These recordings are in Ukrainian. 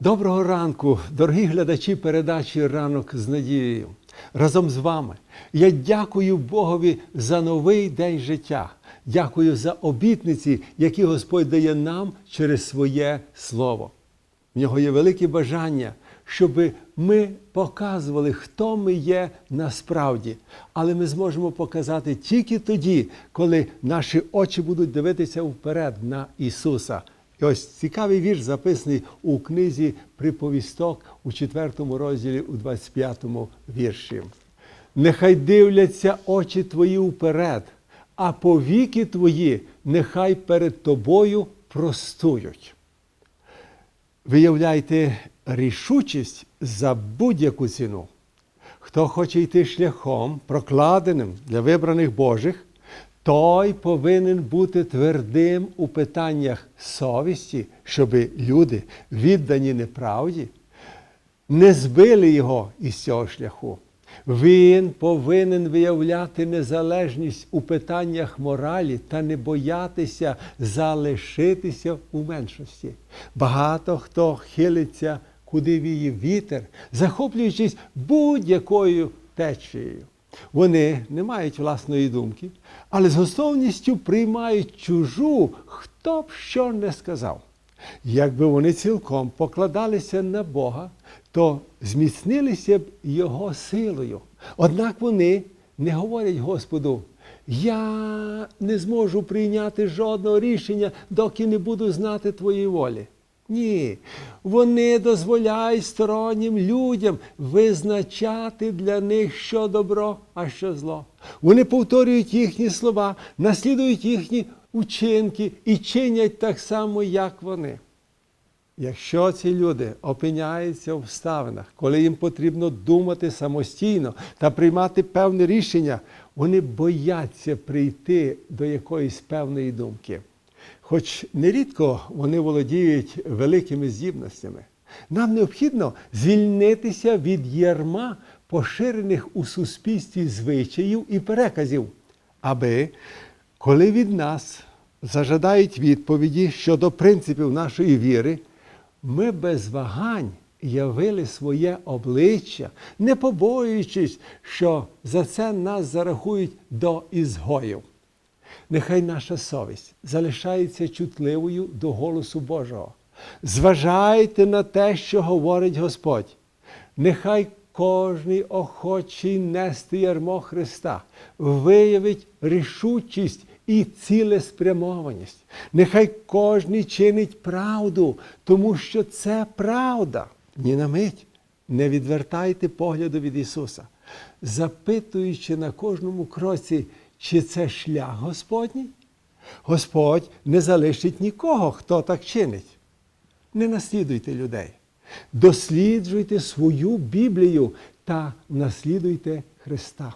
Доброго ранку, дорогі глядачі передачі Ранок з надією. Разом з вами я дякую Богові за новий день життя. Дякую за обітниці, які Господь дає нам через своє слово. В нього є велике бажання, щоб ми показували, хто ми є насправді. Але ми зможемо показати тільки тоді, коли наші очі будуть дивитися вперед на Ісуса. І ось цікавий вірш записаний у книзі Приповісток у 4 розділі, у 25 вірші. Нехай дивляться очі твої вперед, а повіки твої нехай перед тобою простують. Виявляйте рішучість за будь-яку ціну. Хто хоче йти шляхом, прокладеним для вибраних Божих, той повинен бути твердим у питаннях совісті, щоб люди, віддані неправді, не збили його із цього шляху. Він повинен виявляти незалежність у питаннях моралі та не боятися залишитися у меншості. Багато хто хилиться, куди віє вітер, захоплюючись будь-якою течією. Вони не мають власної думки, але з готовністю приймають чужу, хто б що не сказав. Якби вони цілком покладалися на Бога, то зміцнилися б Його силою. Однак вони не говорять Господу, я не зможу прийняти жодного рішення, доки не буду знати Твоєї волі. Ні, вони дозволяють стороннім людям визначати для них, що добро, а що зло. Вони повторюють їхні слова, наслідують їхні учинки і чинять так само, як вони. Якщо ці люди опиняються в обставинах, коли їм потрібно думати самостійно та приймати певне рішення, вони бояться прийти до якоїсь певної думки. Хоч нерідко вони володіють великими здібностями. Нам необхідно звільнитися від ярма, поширених у суспільстві звичаїв і переказів, аби коли від нас зажадають відповіді щодо принципів нашої віри, ми без вагань явили своє обличчя, не побоюючись, що за це нас зарахують до ізгоїв. Нехай наша совість залишається чутливою до голосу Божого. Зважайте на те, що говорить Господь. Нехай кожний охочий нести ярмо Христа виявить рішучість і цілеспрямованість. Нехай кожний чинить правду, тому що це правда. Ні на мить не відвертайте погляду від Ісуса, запитуючи на кожному кроці, чи це шлях Господній. Господь не залишить нікого, хто так чинить. Не наслідуйте людей. Досліджуйте свою Біблію та наслідуйте Христа.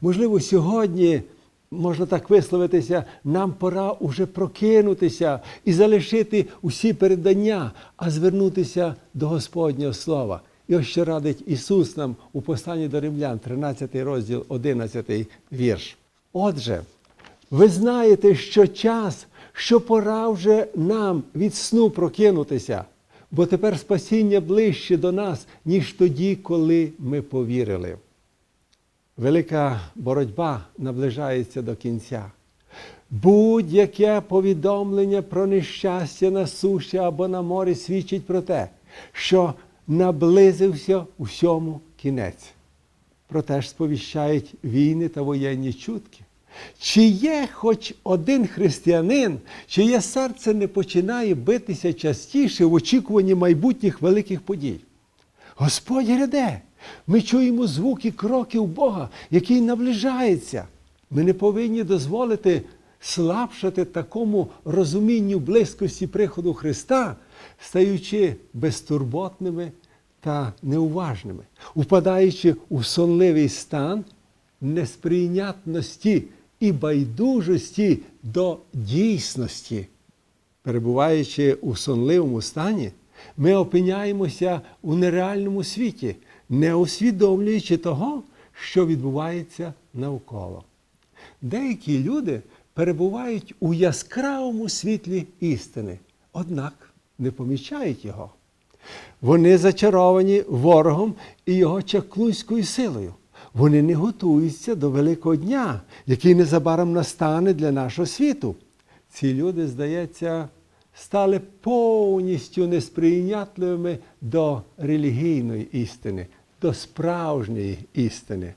Можливо, сьогодні, можна так висловитися, нам пора уже прокинутися і залишити усі передання, а звернутися до Господнього Слова. І ось що радить Ісус нам у посланні до Римлян, 13 розділ, 11 вірш. Отже, ви знаєте, що час, що пора вже нам від сну прокинутися, бо тепер спасіння ближче до нас, ніж тоді, коли ми повірили. Велика боротьба наближається до кінця. Будь-яке повідомлення про нещастя на суші або на морі свідчить про те, що наблизився усьому кінець. Проте ж сповіщають війни та воєнні чутки. Чи є хоч один християнин, чиє серце не починає битися частіше в очікуванні майбутніх великих подій? Господь гряде. Ми чуємо звуки кроків Бога, який наближається. Ми не повинні дозволити слабшати такому розумінню близькості приходу Христа, стаючи безтурботними та неуважними, упадаючи у сонливий стан несприйнятності і байдужості до дійсності. Перебуваючи у сонливому стані, ми опиняємося у нереальному світі, не усвідомлюючи того, що відбувається навколо. Деякі люди перебувають у яскравому світлі істини, однак не помічають його. Вони зачаровані ворогом і його чаклунською силою. Вони не готуються до Великого дня, який незабаром настане для нашого світу. Ці люди, здається, стали повністю несприйнятливими до релігійної істини, до справжньої істини.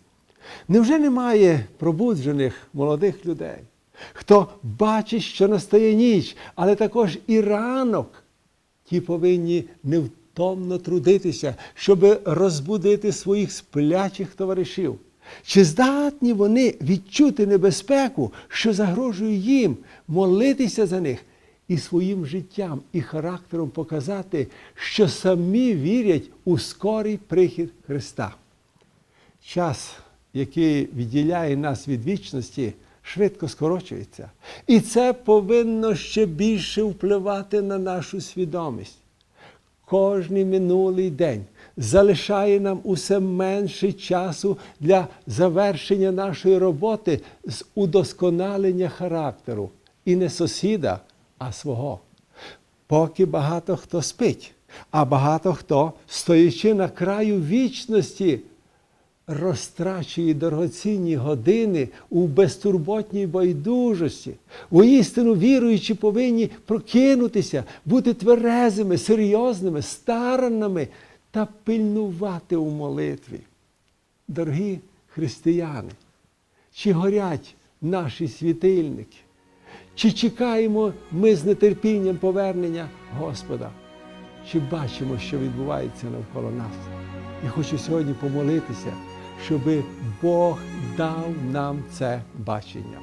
Невже немає пробуджених молодих людей, хто бачить, що настає ніч, але також і ранок? Ті повинні невтомно трудитися, щоб розбудити своїх сплячих товаришів. Чи здатні вони відчути небезпеку, що загрожує їм, молитися за них і своїм життям і характером показати, що самі вірять у скорий прихід Христа? Час, який відділяє нас від вічності, швидко скорочується. І це повинно ще більше впливати на нашу свідомість. Кожний минулий день залишає нам усе менше часу для завершення нашої роботи з удосконалення характеру і не сусіда, а свого. Поки багато хто спить, а багато хто, стоячи на краю вічності, розтрачує дорогоцінні години у безтурботній байдужості. Воістину віруючі повинні прокинутися, бути тверезими, серйозними, старанними та пильнувати у молитві. Дорогі християни, чи горять наші світильники? Чи чекаємо ми з нетерпінням повернення Господа? Чи бачимо, що відбувається навколо нас? Я хочу сьогодні помолитися, щоб Бог дав нам це бачення.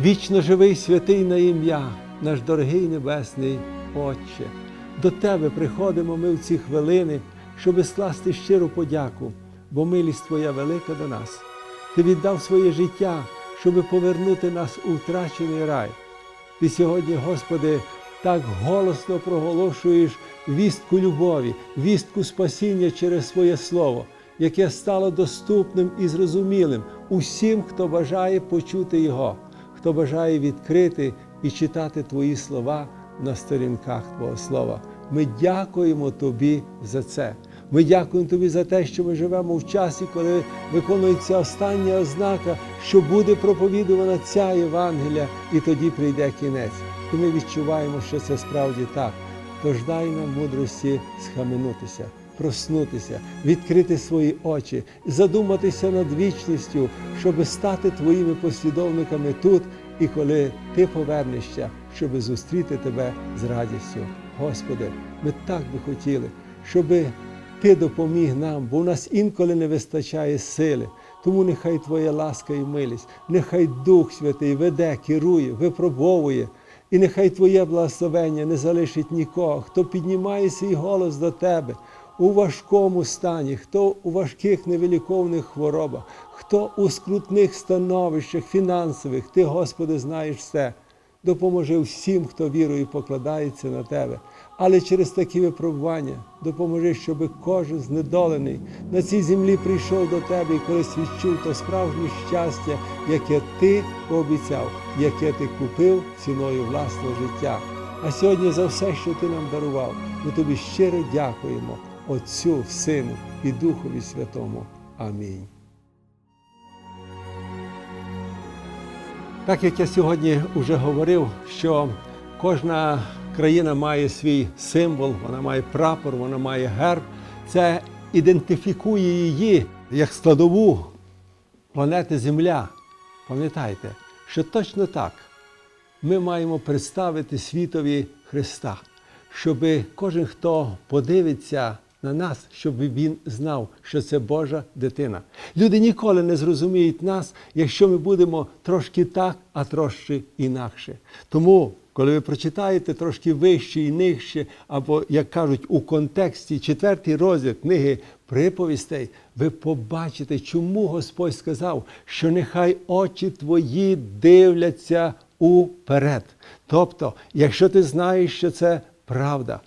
Вічно живий святий на ім'я, наш дорогий Небесний Отче. До Тебе приходимо ми в ці хвилини, щоби скласти щиру подяку, бо милість Твоя велика до нас. Ти віддав своє життя, щоби повернути нас у втрачений рай. Ти сьогодні, Господи, так голосно проголошуєш вістку любові, вістку спасіння через своє слово, яке стало доступним і зрозумілим усім, хто бажає почути його, хто бажає відкрити і читати Твої слова на сторінках Твого Слова. Ми дякуємо Тобі за це. Ми дякуємо Тобі за те, що ми живемо в часі, коли виконується остання ознака, що буде проповідувана ця Євангелія, і тоді прийде кінець. І ми відчуваємо, що це справді так. Тож дай нам мудрості схаменутися, проснутися, відкрити свої очі, задуматися над вічністю, щоб стати твоїми послідовниками тут і коли ти повернешся, щоб зустріти тебе з радістю. Господи, ми так би хотіли, щоби ти допоміг нам, бо у нас інколи не вистачає сили. Тому нехай Твоя ласка і милість, нехай Дух Святий веде, керує, випробовує, і нехай Твоє благословення не залишить нікого, хто піднімає свій голос до Тебе у важкому стані, хто у важких невиліковних хворобах, хто у скрутних становищах фінансових. Ти, Господи, знаєш все. Допоможи всім, хто вірує покладається на Тебе. Але через такі випробування допоможи, щоб кожен знедолений на цій землі прийшов до Тебе і колись відчув то справжнє щастя, яке Ти пообіцяв, яке ти купив ціною власного життя. А сьогодні за все, що ти нам дарував, ми тобі щиро дякуємо Отцю, Сину і Духові Святому. Амінь. Так як я сьогодні вже говорив, що кожна країна має свій символ, вона має прапор, вона має герб. Це ідентифікує її як складову планети Земля. Пам'ятайте, що точно так ми маємо представити світові Христа, щоб кожен, хто подивиться на нас, щоб він знав, що це Божа дитина. Люди ніколи не зрозуміють нас, якщо ми будемо трошки так, а трошки інакше. Тому, коли ви прочитаєте трошки вище і нижче, або, як кажуть, у контексті четвертий розділ книги приповістей, ви побачите, чому Господь сказав, що нехай очі твої дивляться уперед. Тобто, якщо ти знаєш, що це правда,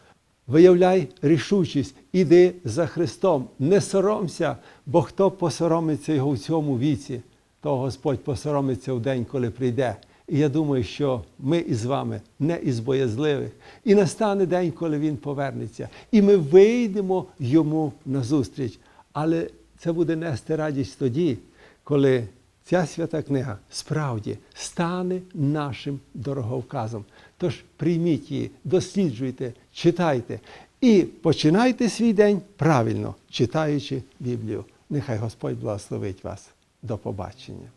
Виявляй рішучість, іди за Христом, не соромся, бо хто посоромиться його в цьому віці, то Господь посоромиться в день, коли прийде. І я думаю, що ми із вами не із боязливих. І настане день, коли він повернеться, і ми вийдемо йому назустріч. Але це буде нести радість тоді, коли ця свята книга справді стане нашим дороговказом. Тож прийміть її, досліджуйте, читайте і починайте свій день правильно читаючи Біблію. Нехай Господь благословить вас. До побачення.